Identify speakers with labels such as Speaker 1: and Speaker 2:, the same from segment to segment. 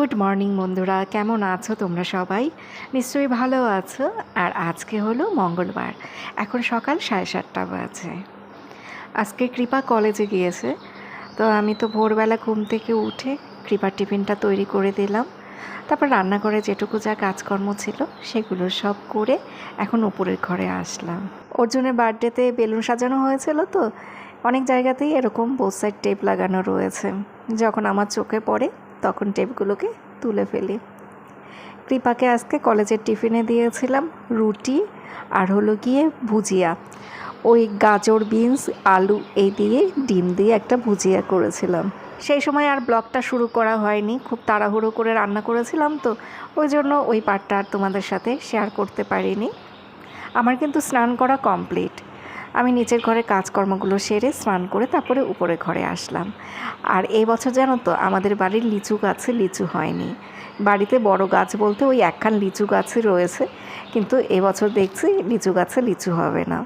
Speaker 1: Good morning বন্ধুরা, কেমন আছো তোমরা সবাই? নিশ্চয়ই ভালো আছো। আর আজকে হলো মঙ্গলবার, এখন সকাল সাড়ে সাতটা বাজে। আজকে কৃপা কলেজে গিয়েছে, তো আমি তো ভোরবেলা ঘুম থেকে উঠে কৃপার টিফিনটা তৈরি করে দিলাম। তারপর রান্নাঘরে যেটুকু যা কাজকর্ম ছিল, সেগুলো সব করে এখন উপরের ঘরে আসলাম। অর্জুনের বার্থডেতে বেলুন সাজানো হয়েছিল তো, অনেক জায়গাতেই এরকম বোথ সাইড টেপ লাগানো রয়েছে, যখন আমার চোখে পড়ে তখন টেপগুলোকে তুলে ফেলি। কৃপাকে আজকে কলেজের টিফিনে দিয়েছিলাম রুটি আর হলো গিয়ে ভুজিয়া। ওই গাজর, বিনস, আলু এই দিয়ে ডিম দিয়ে একটা ভুজিয়া করেছিলাম। সেই সময় আর ব্লগটা শুরু করা হয়নি, খুব তাড়াহুড়ো করে রান্না করেছিলাম তো, ওই জন্য ওই পার্টটা আর তোমাদের সাথে শেয়ার করতে পারিনি। আমার কিন্তু স্নান করা কমপ্লিট। আমি নিচের ঘরে কাজকর্মগুলো সেরে স্নান করে তারপরে উপরে ঘরে আসলাম। আর এই বছর জানো তো, আমাদের বাড়ির লিচু গাছে লিচু হয়নি। বাড়িতে বড় গাছ বলতে ওই একখান লিচু গাছই রয়েছে, কিন্তু এবছর দেখছি লিচু গাছে লিচু হবে না।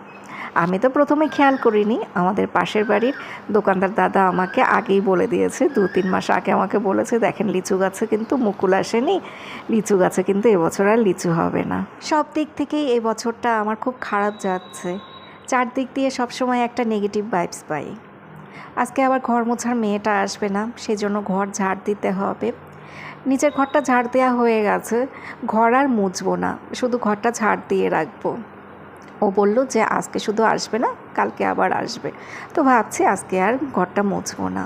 Speaker 1: আমি তো প্রথমে খেয়াল করিনি, আমাদের পাশের বাড়ির দোকানদার দাদা আমাকে আগেই বলে দিয়েছে, দু তিন মাস আগে আমাকে বলেছে, দেখেন লিচু গাছে কিন্তু মুকুল আসেনি, লিচু গাছে কিন্তু এবছর আর লিচু হবে না। সব দিক থেকেই এবছরটা আমার খুব খারাপ যাচ্ছে। চারদিক দিয়ে সবসময় একটা নেগেটিভ ভাইবস পাই। আজকে আবার ঘর মোছার মেয়েটা আসবে না সেই জন্য ঘর ঝাড় দিতে হবে। নিচের ঘরটা ঝাড় দেওয়া হয়ে গেছে, ঘর আর মুছবো না, শুধু ঘরটা ঝাড় দিয়ে রাখব। ও বলল যে আজকে শুধু আসবে না, কালকে আবার আসবে। তো ভাবছি আজকে আর ঘরটা মুছবো না।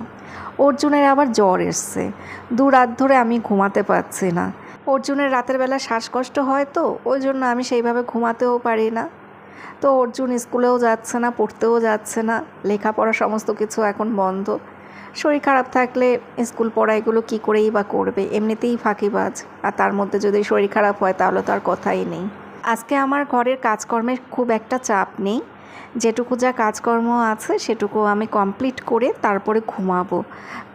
Speaker 1: অর্জুনের আবার জ্বর এসছে, দু রাত ধরে আমি ঘুমাতে পারছি না। অর্জুনের রাতের বেলা শ্বাসকষ্ট হয় তো, ওই জন্য আমি সেইভাবে ঘুমাতেও পারি না। তো অর্জুন স্কুলেও যাচ্ছে না, পড়তেও যাচ্ছে না, লেখাপড়া সমস্ত কিছু এখন বন্ধ। শরীর খারাপ থাকলে স্কুল পড়া এগুলো কী করেই বা করবে? এমনিতেই ফাঁকিবাজ। আর তার মধ্যে যদি শরীর খারাপ হয় তাহলে তো আর কথাই নেই। আজকে আমার ঘরের কাজকর্মের খুব একটা চাপ নেই। যেটুকু যা কাজকর্ম আছে সেটুকু আমি কমপ্লিট করে তারপরে ঘুমাবো।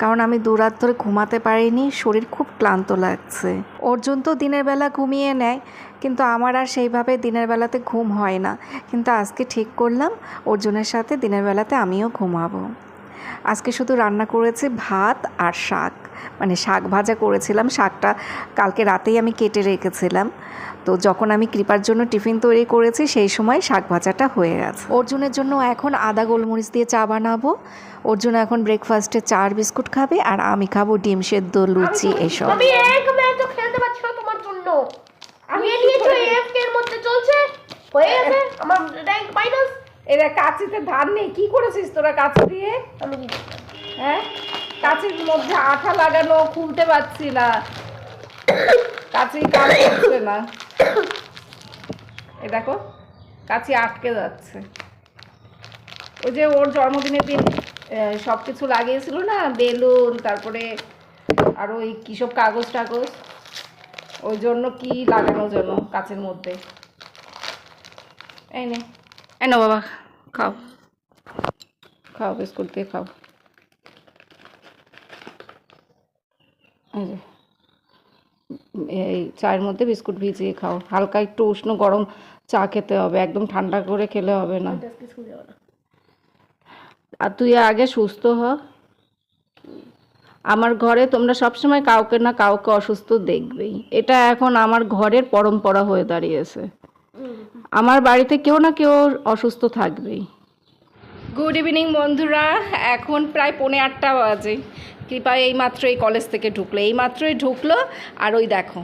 Speaker 1: কারণ আমি দু রাত ধরে ঘুমাতে পারিনি, শরীর খুব ক্লান্ত লাগছে। অর্জুন তো দিনের বেলা ঘুমিয়ে নেয়, কিন্তু আমার আর সেইভাবে দিনের বেলাতে ঘুম হয় না। কিন্তু আজকে ঠিক করলাম, অর্জুনের সাথে দিনের বেলাতে আমিও ঘুমাবো। আজকে শুধু রান্না করেছি ভাত আর শাক। মানে শাক ভাজা করেছিলাম শাকটা কালকে রাতেই আমি কেটে রেখেছিলাম। তো যখন আমি কৃপার জন্য টিফিন তৈরি করেছি সেই সময় শাক ভাজাটা হয়ে গেছে। অর্জুনের জন্য এখন আদা গোলমরিচ দিয়ে চা বানাবো। অর্জুন এখন ব্রেকফাস্টে চার বিস্কুট খাবে আর আমি খাব ডিম সেদ্ধ লুচি এসব।
Speaker 2: হয়ে আমার র্যাঙ্ক মাইনাস
Speaker 3: এরা কাচিতে ধান নেই, কি করেছিস তোরা কাচি দিয়ে? হ্যাঁ? কাচির মধ্যে আঠা লাগানো খুলতে পারছি না। কাচি কাজ করছে না। এ দেখো, কাচি আটকে যাচ্ছে। ওই যে ওর জন্মদিনের দিন সব কিছু লাগিয়েছিল না? বেলুন, তারপরে আর ওই কী সব কাগজ টাগজ। ওই জন্য কি লাগানোর জন্য কাচের মধ্যে। এই নে। এই না বাবা খাও। খাও বিস্কুট দিয়ে খাও। এই এই চায়ের মধ্যে বিস্কুট ভিজিয়ে খাও। হালকা একটু উষ্ণ গরম চা খেতে হবে একদম ঠান্ডা করে খেলে হবে না।
Speaker 2: না
Speaker 3: আর তুই আগে সুস্থ হ। আমার ঘরে তোমরা সবসময় কাউকে না কাউকে অসুস্থ দেখবেই। এটা এখন আমার ঘরের পরম্পরা হয়ে দাঁড়িয়েছে। আমার বাড়িতে কেউ না কেউ অসুস্থ থাকবেই। গুড ইভিনিং বন্ধুরা। এখন প্রায় পৌনে আটটা বাজে। কৃপা এই মাত্র এই কলেজ থেকে ঢুকলো। এই মাত্রই ঢুকলো আর ওই দেখো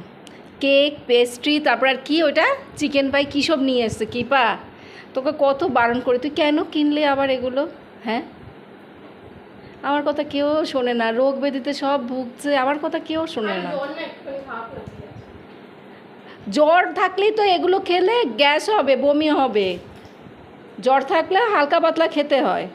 Speaker 3: কেক পেস্ট্রি তারপর আর কি ওটা চিকেন পাই কী সব নিয়ে এসছে কৃপা? তোকে কত বারণ করি। তুই কেন কিনলে আবার এগুলো? হ্যাঁ? আমার কথা কেউ শোনে না। রোগ ব্যাধিতে সব ভুগছে। আমার কথা কেউ শোনে না। জ্বর থাকলেই তো এগুলো খেলে গ্যাস হবে, বমি হবে। জ্বর থাকলে হালকা পাতলা খেতে হয়।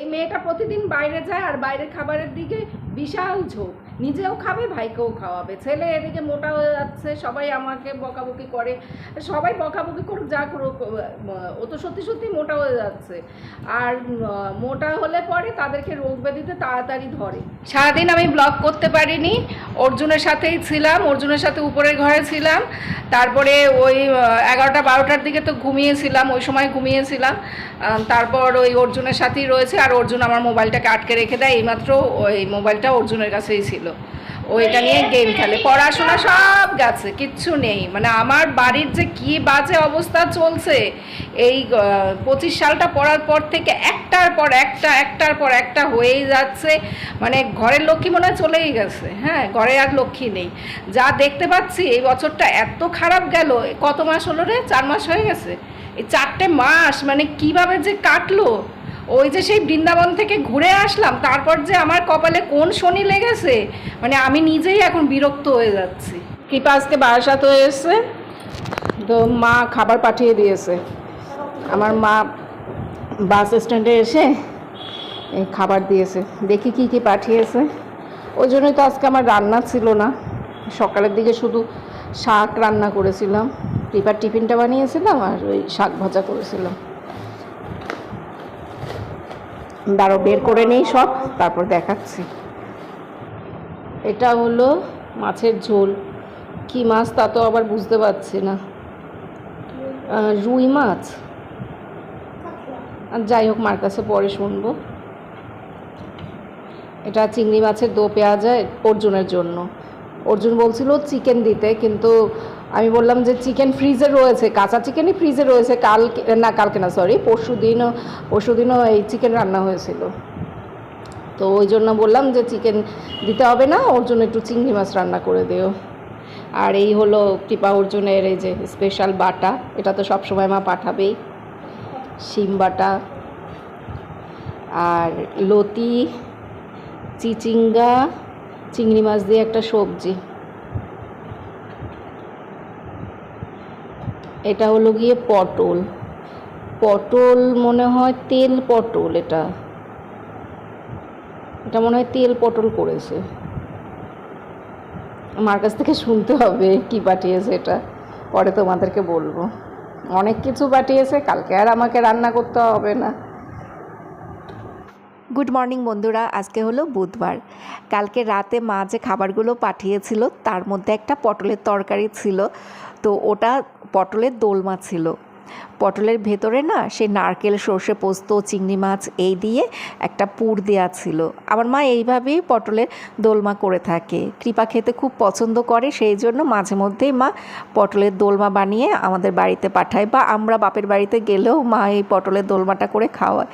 Speaker 3: এই মেয়েটা প্রতিদিন বাইরে যায় আর বাইরের খাবারের দিকে বিশাল ঝোঁক। নিজেও খাবে, ভাইকেও খাওয়াবে। ছেলে এদিকে মোটা হয়ে যাচ্ছে, সবাই আমাকে বকাবকি করে। সবাই বকাবকি করুক, যা করুক, ও তো সত্যি সত্যি মোটা হয়ে যাচ্ছে। আর মোটা হলে পরে তাদেরকে রোগ ব্যাধিতে তাড়াতাড়ি ধরে। সারাদিন আমি ব্লগ করতে পারিনি, অর্জুনের সাথেই ছিলাম, অর্জুনের সাথে উপরের ঘরে ছিলাম। তারপরে ওই এগারোটা বারোটার দিকে তো ঘুমিয়েছিলাম, ওই সময় ঘুমিয়েছিলাম। তারপর ওই অর্জুনের সাথেই রয়েছে, আর অর্জুন আমার মোবাইলটাকে আটকে রেখে দেয়। এইমাত্র ওই মোবাইলটা অর্জুনের কাছেই ছিল। ও, এটা নিয়ে গেম খেলে। পড়াশোনা সব গেছে, কিচ্ছু নেই। মানে আমার বাড়ির যে কি বাজে অবস্থা চলছে, এই পঁচিশ সালটা পড়ার পর থেকে একটার পর একটা, একটার পর একটা হয়েই যাচ্ছে। মানে ঘরের লক্ষ্মী মনে হয় চলেই গেছে। হ্যাঁ ঘরে আর লক্ষ্মী নেই। যা দেখতে পাচ্ছি, এই বছরটা এত খারাপ গেল। কত মাস হলো রে? চার মাস হয়ে গেছে। এই চারটে মাস মানে কীভাবে যে কাটলো? ওই যে সেই বৃন্দাবন থেকে ঘুরে আসলাম, তারপর যে আমার কপালে কোন শনি লেগেছে মানে আমি নিজেই এখন বিরক্ত হয়ে যাচ্ছি। কৃপা আজকে বারাসাত হয়ে এসছে, তো মা খাবার পাঠিয়ে দিয়েছে। আমার মা বাস স্ট্যান্ডে এসে খাবার দিয়েছে, দেখি কি কি পাঠিয়েছে। ওই জন্যই তো আজকে আমার রান্না ছিল না, সকালের দিকে শুধু শাক রান্না করেছিলাম, কৃপার টিফিনটা বানিয়েছিলাম আর ওই শাক ভাজা করেছিলাম। দাঁড়ো বের করে নেই সব, তারপর দেখাচ্ছি। এটা হলো মাছের ঝোল। কি মাছ তা তো আবার বুঝতে পারছি না। রুই মাছ? যাই হোক, মার কাছে পরে শুনব। এটা চিংড়ি মাছের দো পেঁয়াজা অর্জুনের জন্য। অর্জুন বলছিল চিকেন দিতে, কিন্তু আমি বললাম যে চিকেন ফ্রিজে রয়েছে, কাঁচা চিকেনই ফ্রিজে রয়েছে, কালকে, না কালকে না সরি পরশু দিনও পরশু দিনও এই চিকেন রান্না হয়েছিল। তো ওই জন্য বললাম যে চিকেন দিতে হবে না, ওর জন্য একটু চিংড়ি মাছ রান্না করে দিও। আর এই হলো কৃপা অর্জুনের এই যে স্পেশাল বাটা, এটা তো সবসময় মা পাঠাবেই। শিম বাটা, আর লতি, চিচিঙ্গা, চিংড়ি মাছ দিয়ে একটা সবজি। এটা হলো গিয়ে পটল। পটল মনে হয় তেল পটল এটা। এটা মনে হয় তেল পটল করেছে। আমার কাছ থেকে শুনতে হবে কি পাঠিয়েছে এটা। পরে তোমাদেরকে বলব। অনেক কিছু পাঠিয়েছে, কালকে আর আমাকে রান্না করতে হবে না।
Speaker 1: গুড মর্নিং বন্ধুরা, আজকে হলো বুধবার। কালকে রাতে মা যে খাবারগুলো পাঠিয়েছিল, তার মধ্যে একটা পটলের তরকারি ছিল। তো ওটা পটলের দোলমা ছিল। পটলের ভেতরে না সে নারকেল, সর্ষে পোস্ত, চিংড়ি মাছ, এই দিয়ে একটা পুর দেওয়া ছিল। আমার মা এইভাবেই পটলের দোলমা করে থাকে। কৃপা খেতে খুব পছন্দ করে, সেই জন্য মাঝে মধ্যেই মা পটলের দোলমা বানিয়ে আমাদের বাড়িতে পাঠায় বা আমরা বাপের বাড়িতে গেলেও মা এই পটলের দোলমাটা করে খাওয়ায়।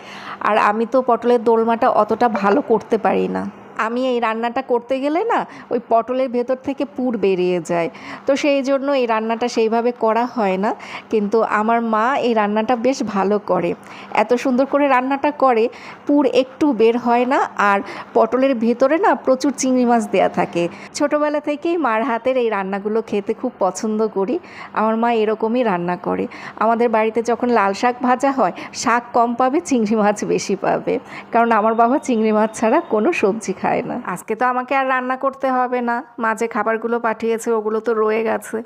Speaker 1: আর আমি তো পটলের দোলমাটা অতটা ভালো করতে পারি না। আমি এই রান্নাটা করতে গেলে না ওই পটলের ভেতর থেকে পুর বেরিয়ে যায়। তো সেই জন্য এই রান্নাটা সেইভাবে করা হয় না। কিন্তু আমার মা এই রান্নাটা বেশ ভালো করে। এত সুন্দর করে রান্নাটা করে, পুর একটু বের হয় না আর পটলের ভেতরে না প্রচুর চিংড়ি মাছ দেয়া থাকে। ছোটোবেলা থেকেই মার হাতের এই রান্নাগুলো খেতে খুব পছন্দ করি। আমার মা এরকমই রান্না করে। আমাদের বাড়িতে যখন লাল শাক ভাজা হয়, শাক কম পাবে, চিংড়ি মাছ বেশি পাবে। কারণ আমার বাবা চিংড়ি মাছ ছাড়া কোনো সবজি খায় না। আজকে তো আমাকে আর রান্না করতে হবে না। মাঝে খাবারগুলো পাঠিয়েছে, ওগুলো তো রয়ে গেছে।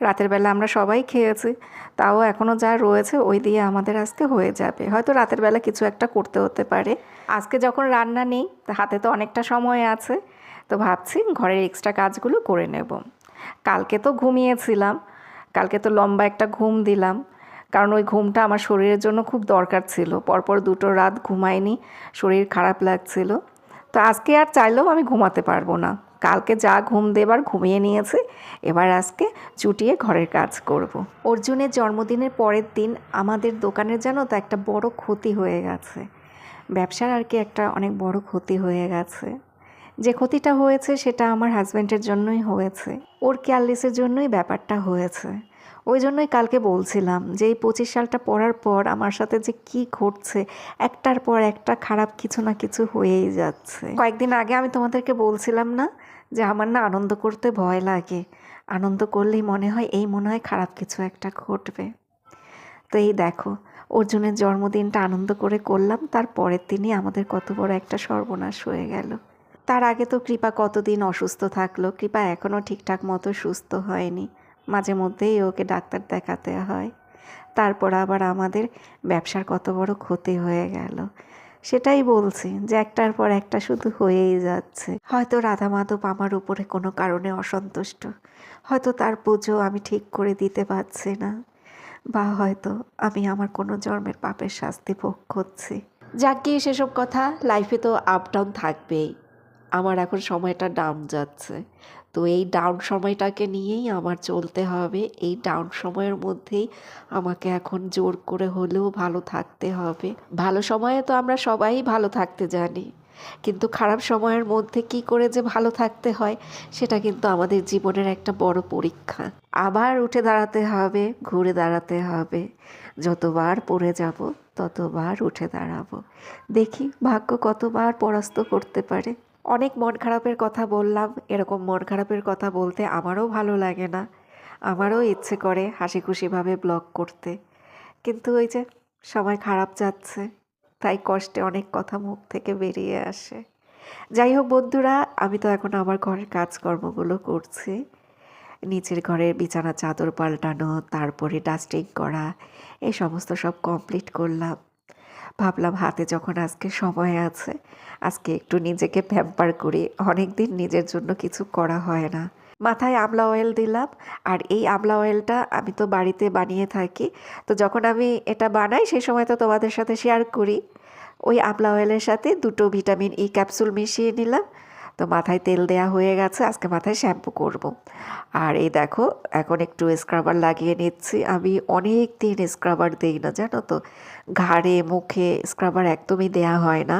Speaker 1: রাতের বেলা আমরা সবাই খেয়েছি। তাও এখনও যা রয়েছে, ওই দিয়ে আমাদের আজকে হয়ে যাবে। হয়তো রাতের বেলা কিছু একটা করতে হতে পারে। আজকে যখন রান্না নেই হাতে তো অনেকটা সময় আছে। তো ভাবছি ঘরের এক্সট্রা কাজগুলো করে নেব। কালকে তো ঘুমিয়েছিলাম। কালকে তো লম্বা একটা ঘুম দিলাম। কারণ ওই ঘুমটা আমার শরীরের জন্য খুব দরকার ছিল। পরপর দুটো রাত ঘুমাইনি। শরীর খারাপ লাগছিল। তো আজকে আর চাইলেও আমি ঘুমাতে পারব না। কালকে যা ঘুম দেবার ঘুমিয়ে নিয়েছে, এবার আজকে চুটিয়ে ঘরের কাজ করব। অর্জুনের জন্মদিনের পরের দিন আমাদের দোকানের যেন তো একটা বড় ক্ষতি হয়ে গেছে। ব্যবসার আর কি একটা অনেক বড় ক্ষতি হয়ে গেছে। যে ক্ষতিটা হয়েছে সেটা আমার হাজব্যান্ডের জন্যই হয়েছে। ওর কেয়ারলেসের জন্যই ব্যাপারটা হয়েছে। ওই জন্যই কালকে বলছিলাম যে এই পঁচিশ সালটা পড়ার পর আমার সাথে যে কি ঘটছে, একটার পর একটা খারাপ কিছু না কিছু হয়েই যাচ্ছে। কয়েকদিন আগে আমি তোমাদেরকে বলছিলাম না যে আমার না আনন্দ করতে ভয় লাগে। আনন্দ করলেই মনে হয় এই মনে হয় খারাপ কিছু একটা ঘটবে। তো এই দেখো, অর্জুনের জন্মদিনটা আনন্দ করে করলাম, তার পরের দিনই আমাদের কত বড় একটা সর্বনাশ হয়ে গেল। তার আগে তো কৃপা কতদিন অসুস্থ থাকল, কৃপা এখনও ঠিকঠাক মতো সুস্থ হয়নি। মাঝে মধ্যেই ওকে ডাক্তার দেখাতে হয়। তারপর আবার আমাদের ব্যবসার কত বড় ক্ষতি হয়ে গেল। সেটাই বলছি যে একটার পর একটা শুধু হয়েই যাচ্ছে। হয়তো রাধা মাধব আমার উপরে কোনো কারণে অসন্তুষ্ট। হয়তো তার পুজো আমি ঠিক করে দিতে পারছি না। বা হয়তো আমি আমার কোনো জন্মের পাপের শাস্তি ভোগ করছি। গিয়ে সেসব কথা লাইফে তো আপ ডাউন থাকবেই। আমার এখন সময়টা ডাউন যাচ্ছে। তো এই ডাউন সময়টাকে নিয়েই আমার চলতে হবে। এই ডাউন সময়ের মধ্যেই আমাকে এখন জোর করে হলেও ভালো থাকতে হবে। ভালো সময়ে তো আমরা সবাই ভালো থাকতে জানি, কিন্তু খারাপ সময়ের মধ্যে কি করে যে ভালো থাকতে হয়, সেটা কিন্তু আমাদের জীবনের একটা বড় পরীক্ষা। আবার উঠে দাঁড়াতে হবে, ঘুরে দাঁড়াতে হবে। যতবার পড়ে যাব, ততবার উঠে দাঁড়াবো। দেখি ভাগ্য কতবার পরাস্ত করতে পারে। অনেক মন খারাপের কথা বললাম, এরকম মন খারাপের কথা বলতে আমারও ভালো লাগে না। আমারও ইচ্ছে করে হাসি খুশিভাবে ব্লগ করতে। কিন্তু ওই যে সময় খারাপ যাচ্ছে, তাই কষ্টে অনেক কথা মুখ থেকে বেরিয়ে আসে। যাই হোক বন্ধুরা, আমি তো এখন আমার ঘরের কাজকর্মগুলো করছি। নিচের ঘরের বিছানা চাদর পাল্টানো, তারপরে ডাস্টিং করা, এই সমস্ত সব কমপ্লিট করলাম। ভাবলাম হাতে যখন আজকে সময় আছে, আজকে একটু নিজেকে প্যাম্পার করি। অনেক দিন নিজের জন্য কিছু করা হয় না। মাথায় আমলা অয়েল দিলাম, আর এই আমলা অয়েলটা আমি তো বাড়িতে বানিয়ে থাকি। তো যখন আমি এটা বানাই সেই সময় তো তোমাদের সাথে শেয়ার করি। ওই আমলা অয়েলের সাথে দুটো ভিটামিন ই ক্যাপসুল মিশিয়ে নিলাম। তো মাথায় তেল দেয়া হয়ে গেছে, আজকে মাথায় শ্যাম্পু করব। আর এই দেখো, এখন একটু স্ক্রাবার লাগিয়ে নিচ্ছি। আমি অনেক দিন স্ক্রাবার দিই না, জানো তো? ঘাড়ে, মুখে স্ক্রাবার একদমই দেয়া হয় না।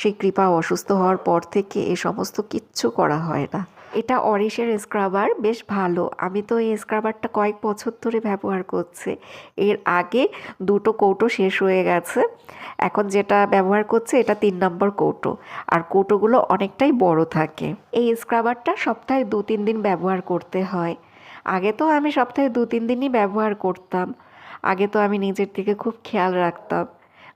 Speaker 1: সেই কৃপা অসুস্থ হওয়ার পর থেকে এ সমস্ত কিচ্ছু করা হয় না। এটা অরিশের স্ক্রাবার, বেশ ভালো। আমি তো এই স্ক্রাবারটা কয়েক বছর ধরে ব্যবহার করছি। এর আগে দুটো কৌটো শেষ হয়ে গেছে। এখন যেটা ব্যবহার করছে, এটা তিন নম্বর কৌটো। আর কৌটোগুলো অনেকটাই বড় থাকে। এই স্ক্রাবারটা সপ্তাহে দু তিন দিন ব্যবহার করতে হয়। আগে তো আমি সপ্তাহে দু তিন দিনই ব্যবহার করতাম। আগে তো আমি নিজের দিকে খুব খেয়াল রাখতাম।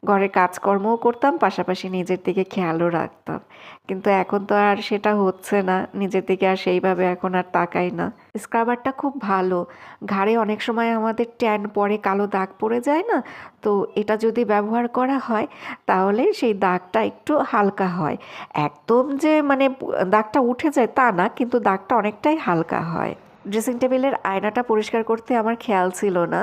Speaker 1: ঘরে কাজকর্মও করতাম, পাশাপাশি নিজের দিকে খেয়ালও রাখতাম। কিন্তু এখন তো আর সেটা হচ্ছে না। নিজের দিকে আর সেইভাবে এখন আর তাকাই না। স্ক্রাবারটা খুব ভালো। ঘাড়ে অনেক সময় আমাদের ট্যান পরে কালো দাগ পড়ে যায় না? তো এটা যদি ব্যবহার করা হয়, তাহলে সেই দাগটা একটু হালকা হয়। একদম যে মানে দাগটা উঠে যায় তা না, কিন্তু দাগটা অনেকটাই হালকা হয়। ড্রেসিং টেবিলের আয়নাটা পরিষ্কার করতে আমার খেয়াল ছিল না।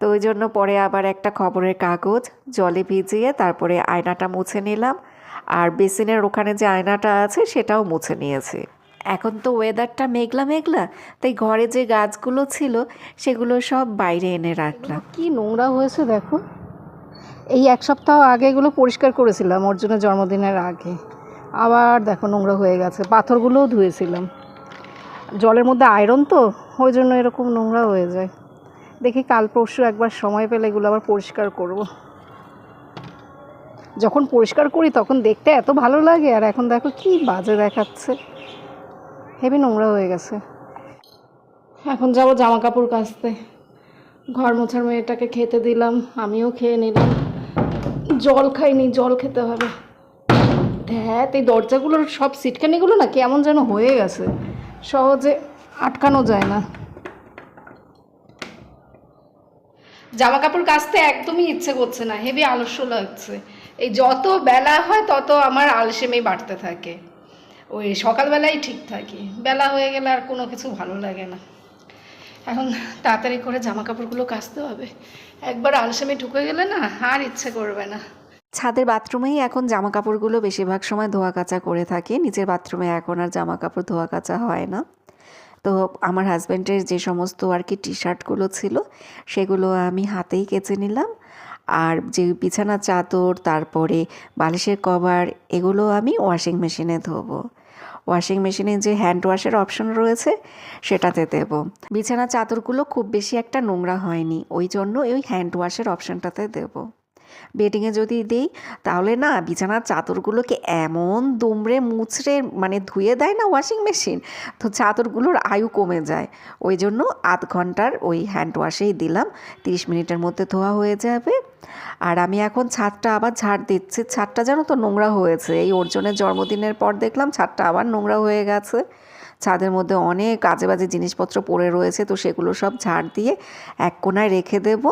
Speaker 1: তো ওই জন্য পরে আবার একটা খবরের কাগজ, জলে ভিজিয়ে তারপরে আয়নাটা মুছে নিলাম। আর বেসিনের ওখানে যে আয়নাটা আছে সেটাও মুছে নিয়েছি। এখন তো ওয়েদারটা মেঘলা মেঘলা, তাই ঘরে যে গাছগুলো ছিল সেগুলো সব বাইরে এনে রাখলাম।
Speaker 3: কি নোংরা হয়েছে দেখো। এই এক সপ্তাহ আগে এগুলো পরিষ্কার করেছিলাম অর্জুনের জন্মদিনের আগে। আবার দেখো নোংরা হয়ে গেছে, পাথরগুলোও ধুয়েছিলাম। জলের মধ্যে আয়রন তো, ওই জন্য এরকম নোংরা হয়ে যায়। দেখি কাল পরশু একবার সময় পেলে এগুলো আবার পরিষ্কার করব। যখন পরিষ্কার করি তখন দেখতে এত ভালো লাগে, আর এখন দেখো কি বাজে দেখাচ্ছে। হেভি নোংরা হয়ে গেছে। এখন যাব জামা কাপড় কাচতে। ঘর মোছার মেয়েটাকে খেতে দিলাম, আমিও খেয়ে নিলাম। জল খাইনি, জল খেতে হবে। ধ্যাত এই দরজাগুলোর সব সিটকানিগুলো না কেমন যেন হয়ে গেছে। সহজে আটকানো যায় না। জামা কাপড় কাচতে একদমই ইচ্ছে করছে না হেভি আলস্য লাগছে। এই যত বেলা হয় তত আমার আলসেমি বাড়তে থাকে। ওই সকালবেলায় ঠিক থাকি, বেলা হয়ে গেলে আর কোনো কিছু ভালো লাগে না। এখন তাড়াতাড়ি করে জামা কাপড়গুলো কাচতে হবে। একবার আলসেমি ঢুকে গেলে না আর ইচ্ছে করবে না।
Speaker 1: ছাদের বাথরুমেই এখন জামা কাপড়গুলো বেশিরভাগ সময় ধোয়া কাচা করে থাকি নিচের বাথরুমে এখন আর জামা কাপড় ধোয়া কাচা হয় না। তো আমার হাজব্যান্ডের যে সমস্ত আর কি টি শার্টগুলো ছিল, সেগুলো আমি হাতেই কেচে নিলাম। আর যে বিছানা চাদর, তারপরে বালিশের কভার, এগুলো আমি ওয়াশিং মেশিনে ধোবো। ওয়াশিং মেশিনে যে হ্যান্ড ওয়াশের অপশন রয়েছে, সেটাতে দেব। বিছানা চাদরগুলো খুব বেশি একটা নোংরা হয়নি, ওই জন্য ওই হ্যান্ড ওয়াশের অপশনটাতে দেবো। বেডিংয়ে যদি দিই, তাহলে না বিছানার চাদরগুলোকে এমন দুমড়ে মুচড়ে মানে ধুয়ে দেয় না ওয়াশিং মেশিন তো চাদরগুলোর আয়ু কমে যায়। ওই জন্য আধ ঘণ্টার ওই হ্যান্ড ওয়াশেই দিলাম। তিরিশ মিনিটের মধ্যে ধোয়া হয়ে যাবে। আর আমি এখন ছাদটা আবার ঝাড় দিচ্ছি। ছাদটা যেন তো নোংরা হয়েছে। এই অর্জুনের জন্মদিনের পর দেখলাম ছাদটা আবার নোংরা হয়ে গেছে। ছাদের মধ্যে অনেক কাজে বাজে জিনিসপত্র পড়ে রয়েছে, তো সেগুলো সব ঝাড় দিয়ে এক কোনায় রেখে দেব।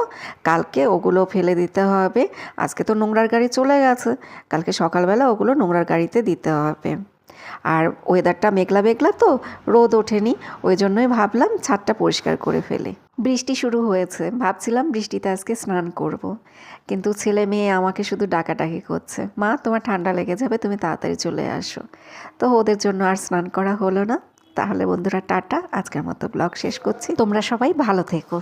Speaker 1: কালকে ওগুলো ফেলে দিতে হবে। আজকে তো নোংরার গাড়ি চলে গেছে। কালকে সকালবেলা ওগুলো নোংরার গাড়িতে দিতে হবে। আর ওয়েদারটা মেঘলা মেঘলা তো, রোদ ওঠেনি। ওই জন্যই ভাবলাম ছাদটা পরিষ্কার করে ফেলে। বৃষ্টি শুরু হয়েছে। ভাবছিলাম বৃষ্টিতে আজকে স্নান করব। কিন্তু ছেলে মেয়ে আমাকে শুধু ডাকাডাকি করছে। মা, তোমার ঠান্ডা লেগে যাবে, তুমি তাড়াতাড়ি চলে আসো। তো ওদের জন্য আর স্নান করা হলো না। তাহলে বন্ধুরা টাটা আজকের মতো ব্লগ শেষ করছি। তোমরা সবাই ভালো থেকো।